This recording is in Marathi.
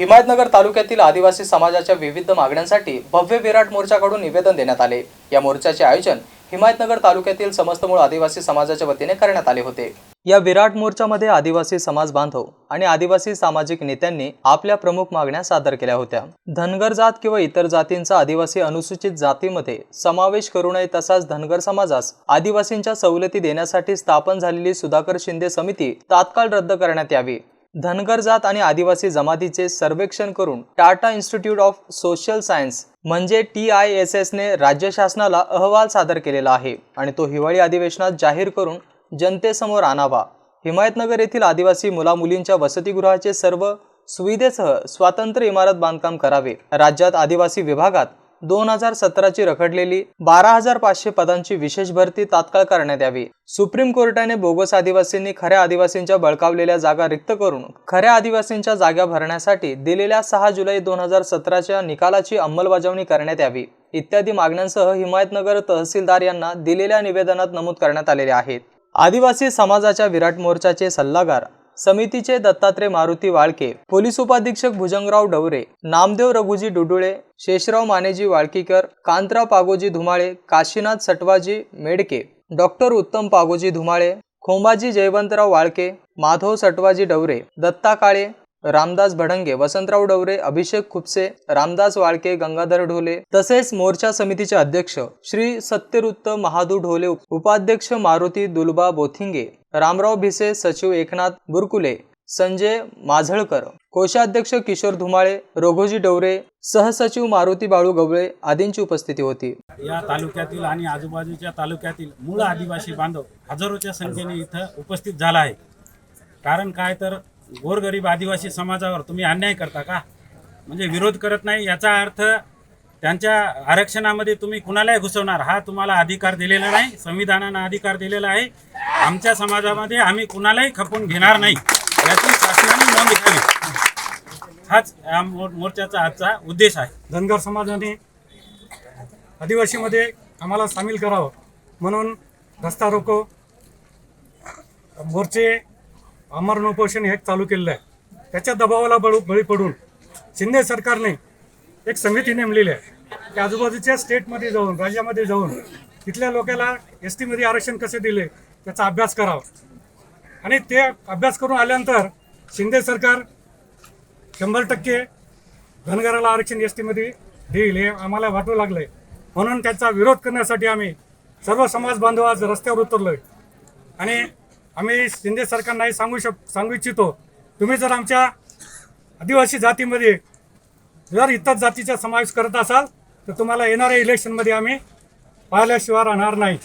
हिमायतनगर तालुक्यातील आदिवासी समाजाच्या विविध मागण्यांसाठी भव्य विराट मोर्चाकडून निवेदन देण्यात आले. या मोर्चाचे आयोजन हिमायतनगर तालुक्यातील समस्त मूळ आदिवासी समाजाच्या वतीने करण्यात आले होते. या विराट मोर्चामध्ये आदिवासी समाज बांधव आणि आदिवासी सामाजिक नेत्यांनी आपल्या प्रमुख मागण्या सादर केल्या होत्या. धनगर जात किंवा इतर जातींचा आदिवासी अनुसूचित जातीमध्ये समावेश करू नये तसाच धनगर समाजास आदिवासींच्या सवलती देण्यासाठी स्थापन झालेली सुधाकर शिंदे समिती तात्काळ रद्द करण्यात यावी. धनगर जात आणि आदिवासी जमातीचे सर्वेक्षण करून Tata institute of social science म्हणजे टी आय एस एसने राज्य शासनाला अहवाल सादर केलेला आहे आणि तो हिवाळी अधिवेशनात जाहीर करून जनतेसमोर आणावा. हिमायतनगर येथील आदिवासी मुलामुलींच्या वसतिगृहाचे सर्व सुविधेसह स्वातंत्र्य इमारत बांधकाम करावे. राज्यात आदिवासी विभागात दोन हजार सतराची रखडलेली बारा हजार पाचशे पदांची विशेष भरती तात्काळ करण्यात यावी. सुप्रीम कोर्टाने बोगस आदिवासींनी खऱ्या आदिवासींच्या बळकावलेल्या जागा रिक्त करून खऱ्या आदिवासींच्या जागा भरण्यासाठी दिलेल्या सहा जुलै दोन हजार सतराच्या निकालाची अंमलबजावणी करण्यात यावी. इत्यादी मागण्यांसह हिमायतनगर तहसीलदार यांना दिलेल्या निवेदनात नमूद करण्यात आलेले आहेत आदिवासी समाजाच्या विराट मोर्चाचे सल्लागार समितीचे दत्तात्रय मारुती वाळके पोलीस उपाधीक्षक भुजंगराव डवरे नामदेव रघुजी डुडुळे शेषराव मानेजी वाळकीकर कांतराव पागोजी धुमाळे काशीनाथ सटवाजी मेडके डॉक्टर उत्तम पागोजी धुमाळे खोंबाजी जयवंतराव वाळके माधव सटवाजी डवरे दत्ता काळे रामदास भडंगे वसंतराव डवरे अभिषेक खुपसे रामदास वाळके गंगाधर ढोले तसेच मोर्चा समितीचे अध्यक्ष श्री सत्यरुत्त महादू ढोले उपाध्यक्ष मारुती दुलबा बोथिंगे रामराव भिसे सचिव एकनाथ बुरकुले संजय माझळकर कोषाध्यक्ष किशोर धुमाळे रोघोजी डवरे सहसचिव मारुती बाळू गवळे आदींची उपस्थिती होती. या तालुक्यातील आणि आजूबाजूच्या तालुक्यातील मूळ आदिवासी बांधव हजारोच्या संख्येने इथं उपस्थित झाला आहे. कारण काय तर गोरगरीब आदिवासी समाजावर तुम्ही अन्याय करता का? म्हणजे विरोध करत नाही याचा अर्थ त्यांच्या आरक्षणामध्ये तुम्ही कुणालाही घुसवणार. हा तुम्हाला अधिकार दिलेला नाही संविधानानं अधिकार दिलेला आहे. आमच्या समाजामध्ये आम्ही कुणालाही खपून घेणार नाही. याची शासनाने नोंद घ्यावी. हाच या मोर्चाचा आजचा उद्देश आहे. धनगर समाजाने आदिवासीमध्ये आम्हाला सामील करावं म्हणून रस्ता रोको मोर्चे अमरण उपोषण हे चालू केलेलं आहे. त्याच्या दबावाला बळू बळी पडून शिंदे सरकारने एक समिती नेमलेली आहे. की आजूबाजूच्या स्टेटमध्ये जाऊन राज्यामध्ये जाऊन तिथल्या लोकांना एस टीमध्ये आरक्षण कसे दिले त्याचा अभ्यास करावा. आणि ते अभ्यास करून आल्यानंतर शिंदे सरकार शंभर टक्के धनगराला आरक्षण एस टीमध्ये देईल हे आम्हाला वाटू लागलंय. म्हणून त्याचा विरोध करण्यासाठी आम्ही सर्व समाज बांधव आज रस्त्यावर आहे आणि आम्ही शिंदे सरकारनाही सांगू शक सांगू इच्छितो. तुम्ही जर आमच्या आदिवासी जातीमध्ये जर इतर जातीचा समावेश करत असाल तर तुम्हाला येणाऱ्या इलेक्शनमध्ये आम्ही पाहिल्याशिवाय राहणार नाही.